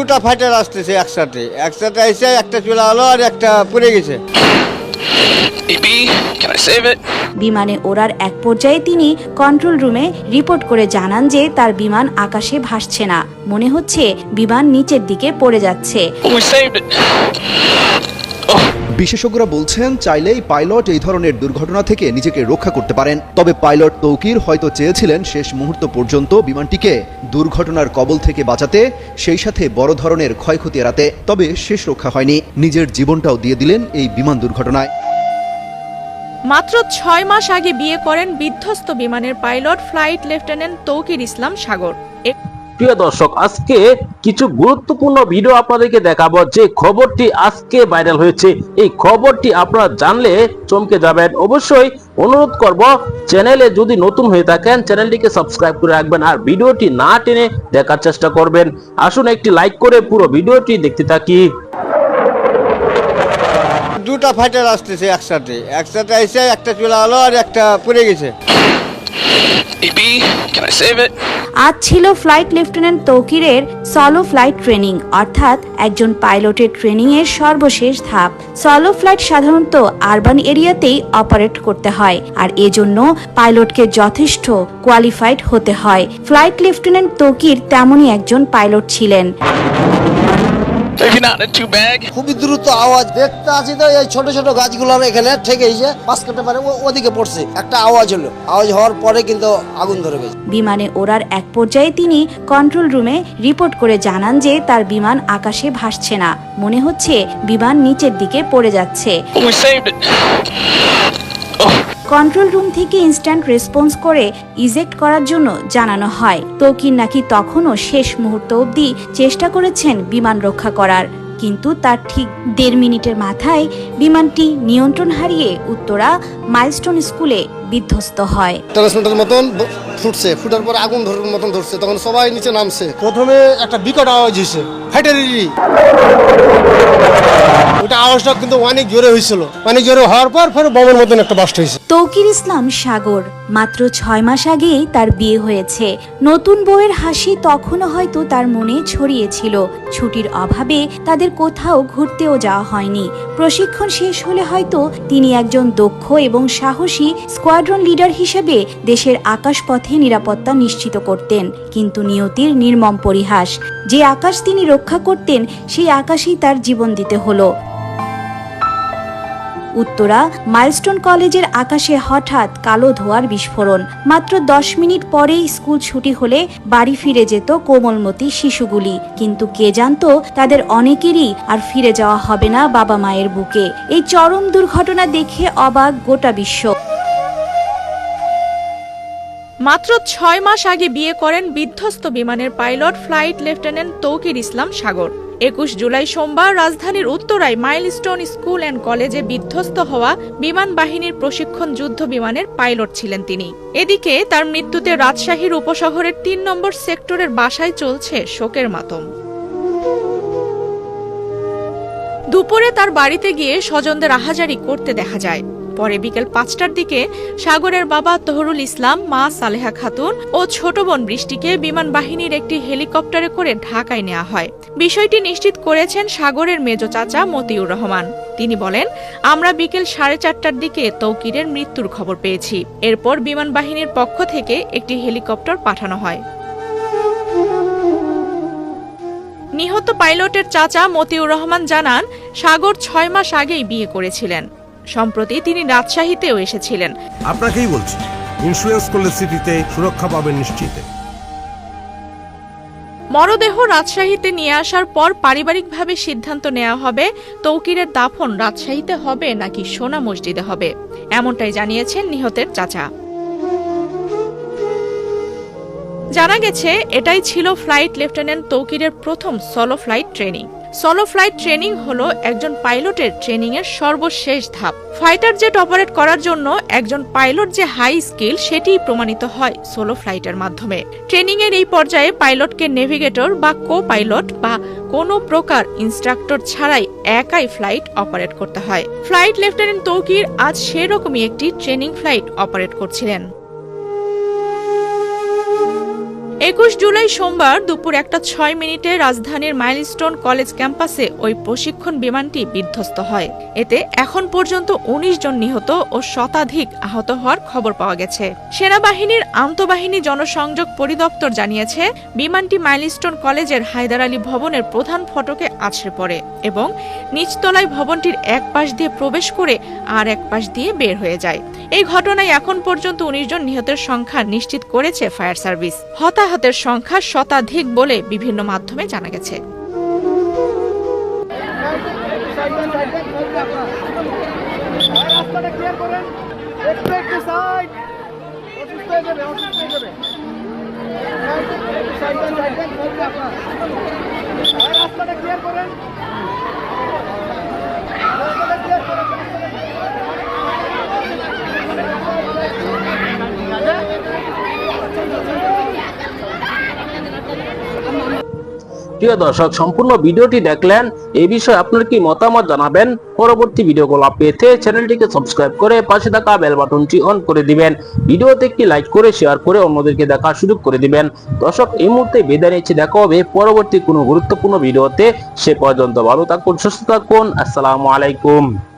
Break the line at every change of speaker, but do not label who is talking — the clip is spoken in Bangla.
দুটা ফাইটার আসতেছে একসাথে। একসাথে এসে একটা চলে আলো আর একটা পড়ে গেছে?
বিমানে ওড়ার এক পর্যায়ে তিনি কন্ট্রোল রুমে রিপোর্ট করে জানান যে তার বিমান আকাশে ভাসছে না। মনে হচ্ছে বিমান নিচের দিকে পড়ে যাচ্ছে।
বিশেষজ্ঞরা বলছেন, চাইলেই পাইলট এই ধরনের দুর্ঘটনা থেকে নিজেকে রক্ষা করতে পারেন। তবে পাইলট তৌকির হয়তো চেয়েছিলেন শেষ মুহূর্ত পর্যন্ত বিমানটিকে দুর্ঘটনার কবল থেকে বাঁচাতে, সেই সাথে বড় ধরনের ক্ষয়ক্ষতি এড়াতে। তবে শেষ রক্ষা হয়নি। নিজের জীবনটাও দিয়ে দিলেন এই বিমান দুর্ঘটনায়।
মাত্র ছয় মাস আগে বিয়ে করেন বিধ্বস্ত বিমানের pilot flight lieutenant Tauqir Islam Sagar.
প্রিয় দর্শক, আজকে কিছু গুরুত্বপূর্ণ ভিডিও আপনাদেরকে দেখাবো। যে খবরটি আজকে ভাইরাল হয়েছে, এই খবরটি আপনারা জানলে চমকে যাবেন। অবশ্যই অনুরোধ করব চ্যানেলে যদি নতুন হয়ে থাকেন চ্যানেলটিকে সাবস্ক্রাইব করে রাখবেন আর ভিডিওটি না টেনে দেখার চেষ্টা করবেন। আসুন একটি লাইক করে পুরো ভিডিওটি দেখতে থাকি।
দুটা ফাইটার আসতেছে একসাথে। একসাথে এসে একটা চলে আলো আর একটা পড়ে গেছে।
আজ ছিল ফ্লাইট লেফটেন্যান্ট তৌকিরের সলো ফ্লাইট ট্রেনিং অর্থাৎ একজন পাইলটের ট্রেনিং এর সর্বশেষ ধাপ। সলো ফ্লাইট সাধারণত আরবান এরিয়াতেই অপারেট করতে হয়, আর এজন্য পাইলটকে যথেষ্ট কোয়ালিফাইড হতে হয়। ফ্লাইট লেফটেন্যান্ট তৌকির তেমনই একজন পাইলট ছিলেন।
Maybe not in two bag.
খুবই দ্রুত আওয়াজ দেখতে আছি তো এই ছোট ছোট গাছগুলোর এখানে ঠেকে এসে পাশ কাটতে পারে ওদিকে পড়ছে। একটা আওয়াজ হলো। আওয়াজ হওয়ার পরে কিন্তু আগুন ধরে গেছে।
বিমানে ওড়ার এক পর্যায়ে তিনি কন্ট্রোল রুমে রিপোর্ট করে জানান যে তার বিমান আকাশে ভাসছে না। মনে হচ্ছে বিমান নিচের দিকে পড়ে যাচ্ছে।
We saved it.
Control room থেকে ইনস্ট্যান্ট রেসপন্স করে ইজেক্ট করার জন্য জানানো হয়। তৌকির নাকি তখনও শেষ মুহূর্ত অবধি চেষ্টা করেছেন বিমান রক্ষা করার। কিন্তু তার ঠিক দেড় মিনিটের মাথায় বিমানটি নিয়ন্ত্রণ হারিয়ে উত্তরা মাইলস্টোন স্কুলে বিধ্বস্ত হয়।
ফুটছে, ফুটার পরে আগুন ধরার মতন ধরছে, তখন সবাই নিচে নামছে।
প্রথমে একটা বিকট আওয়াজ হয়েছে ওটা আওয়াজটা কিন্তু অনেক জোরে হয়েছিল। অনেক জোরে হওয়ার পর বোমের মতন একটা বাস্ট হয়েছে।
তৌকির ইসলাম সাগর, মাত্র ছয় মাস আগেই তার বিয়ে হয়েছে। নতুন বউয়ের হাসি তখনও হয়তো তার মনে ছড়িয়েছিল। ছুটির অভাবে তাদের কোথাও ঘুরতেও যাওয়া হয়নি। প্রশিক্ষণ শেষ হলে হয়তো তিনি একজন দক্ষ এবং সাহসী স্কোয়াড্রন লিডার হিসেবে দেশের আকাশপথে নিরাপত্তা নিশ্চিত করতেন, কিন্তু নিয়তির নির্মম পরিহাস, যে আকাশ তিনি রক্ষা করতেন, সেই আকাশেই তার জীবন দিতে হলো। উত্তরা, মাইলস্টোন কলেজের আকাশে হঠাৎ কালো ধোয়ার বিস্ফোরণ। মাত্র দশ মিনিট পরেই স্কুল ছুটি হলে বাড়ি ফিরে যেত কোমলমতি শিশুগুলি। কিন্তু কে জানতো, তাদের অনেকেরই আর ফিরে যাওয়া হবে না বাবা মায়ের বুকে। এই চরম দুর্ঘটনা দেখে অবাক গোটা বিশ্ব।
মাত্র ছয় মাস আগে বিয়ে করেন বিধ্বস্ত বিমানের pilot flight lieutenant Touqir Islam Sagar. একুশ জুলাই সোমবার রাজধানীর উত্তরায় মাইলস্টোন স্কুল অ্যান্ড কলেজে বিধ্বস্ত হওয়া বিমান বাহিনীর প্রশিক্ষণ যুদ্ধ বিমানের পাইলট ছিলেন তিনি। এদিকে তার মৃত্যুতে রাজশাহীর উপশহরের তিন নম্বর সেক্টরের বাসায় চলছে শোকের মাতম। দুপুরে তার বাড়িতে গিয়ে স্বজনদের আহাজারি করতে দেখা যায়। পরে বিকেল পাঁচটার দিকে সাগরের বাবা তহরুল ইসলাম, মা সালেহা খাতুন ও ছোট বোন বৃষ্টিকে বিমান বাহিনীর একটি হেলিকপ্টারে করে ঢাকায় নেওয়া হয়। বিষয়টি নিশ্চিত করেছেন সাগরের মেজ চাচা মতিউর রহমান। তিনি বলেন, আমরা বিকেল সাড়ে চারটার দিকে তৌকিরের মৃত্যুর খবর পেয়েছি। এরপর বিমান বাহিনীর পক্ষ থেকে একটি হেলিকপ্টার পাঠানো হয়। নিহত পাইলটের চাচা মতিউর রহমান জানান, সাগর ছয় মাস আগেই বিয়ে করেছিলেন। সম্প্রতি তিনি রাজশাহীতেও এসেছিলেন।
আপনাকেই বলছি ইন্স্যুরেন্স করলে সিটিতে সুরক্ষা পাবেন নিশ্চিত।
মরদেহ রাজশাহীতে নিয়ে আসার পর পারিবারিকভাবে সিদ্ধান্ত নেওয়া হবে তৌকিরের দাফন রাজশাহীতে হবে নাকি সোনা মসজিদে হবে এমনটাই জানিয়েছেন নিহতের চাচা। জানা গেছে এটাই ছিল ফ্লাইট লেফটেন্যান্ট তৌকিরের প্রথম solo flight training solo flight training হলো একজন পাইলটের ট্রেনিং এর সর্বশেষ ধাপ। ফাইটার জেট অপারেট করার জন্য একজন পাইলট যে হাই স্কিল সেটিই প্রমাণিত হয় সোলো ফ্লাইটের মাধ্যমে। ট্রেনিং এর এই পর্যায়ে পাইলটকে নেভিগেটর বা কো পাইলট বা কোনো প্রকার ইনস্ট্রাক্টর ছাড়াই একাই ফ্লাইট অপারেট করতে হয়। ফ্লাইট লেফটেন্যান্ট তৌকির আজ সেরকমই একটি ট্রেনিং ফ্লাইট অপারেট করছিলেন। একুশ জুলাই সোমবার দুপুর একটা ছয় মিনিটে রাজধানীর মাইলস্টোন কলেজ ক্যাম্পাসে ওই প্রশিক্ষণ বিমানটি বিধ্বস্ত হয়। এতে এখন পর্যন্ত উনিশ জন নিহত ও শতাধিক আহত হওয়ার খবর পাওয়া গেছে। সেনাবাহিনীর আন্তঃবাহিনী জনসংযোগ পরিদপ্তর জানিয়েছে, বিমানটি মাইলস্টোন কলেজের হায়দার আলী ভবনের প্রধান ফটকে আছড়ে পড়ে এবং নিচতলায় ভবনটির এক পাশ দিয়ে প্রবেশ করে আর এক পাশ দিয়ে বের হয়ে যায়। এই ঘটনায় এখন পর্যন্ত উনিশ জন নিহতের সংখ্যা নিশ্চিত করেছে ফায়ার সার্ভিস। হতাহতের সংখ্যা শতাধিক বলে বিভিন্ন মাধ্যমে জানা গেছে।
প্রিয় দর্শক, সম্পূর্ণ ভিডিওটি দেখলেন, এই বিষয়ে আপনার কি মতামত জানাবেন? পরবর্তী ভিডিওগুলো পেতে চ্যানেলটিকে সাবস্ক্রাইব করে পাশে থাকা বেল বাটনটি অন করে দিবেন। ভিডিওতে একটি লাইক করে, শেয়ার করে অন্যদেরকে দেখা শুরু করে দিবেন। দর্শক, এই মুহূর্তে বিদায় নিচ্ছি। দেখা হবে পরবর্তী কোনো গুরুত্বপূর্ণ ভিডিওতে। সে পর্যন্ত ভালো থাকুন, সুস্থ থাকুন। আসসালামু আলাইকুম।